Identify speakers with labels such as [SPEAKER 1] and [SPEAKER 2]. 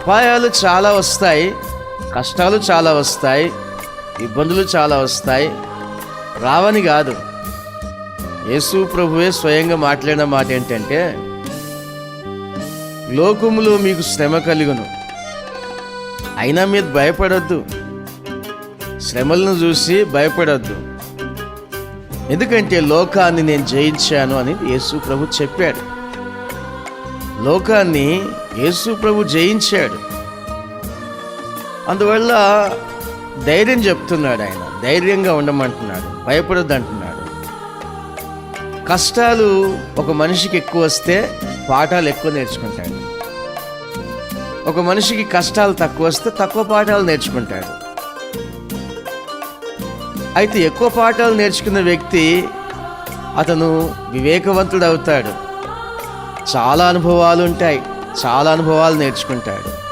[SPEAKER 1] అపాయాలు చాలా వస్తాయి కష్టాలు చాలా వస్తాయి ఇబ్బందులు చాలా వస్తాయి. రావని కాదు. యేసు ప్రభువే స్వయంగా మాట్లాడిన మాట ఏంటంటే లోకములో మీకు శ్రమ కలుగును. అయినా మీరు భయపడద్దు. శ్రమలను చూసి భయపడద్దు. ఎందుకంటే లోకాన్ని నేను జయించాను అని యేసు ప్రభు చెప్పాడు. లోకాన్ని యేసు ప్రభు జయించాడు. అందువల్ల ధైర్యం చెప్తున్నాడు ఆయన. ధైర్యంగా ఉండమంటున్నాడు. భయపడొద్దు అంటున్నాడు కష్టాలు ఒక మనిషికి ఎక్కువ వస్తే పాఠాలు ఎక్కువ నేర్చుకుంటాడు. ఒక మనిషికి కష్టాలు తక్కువ వస్తే తక్కువ పాఠాలు నేర్చుకుంటాడు. అయితే ఎక్కువ పాఠాలు నేర్చుకున్న వ్యక్తి అతను వివేకవంతుడు అవుతాడు చాలా అనుభవాలు ఉంటాయి. చాలా అనుభవాలు నేర్చుకుంటాడు.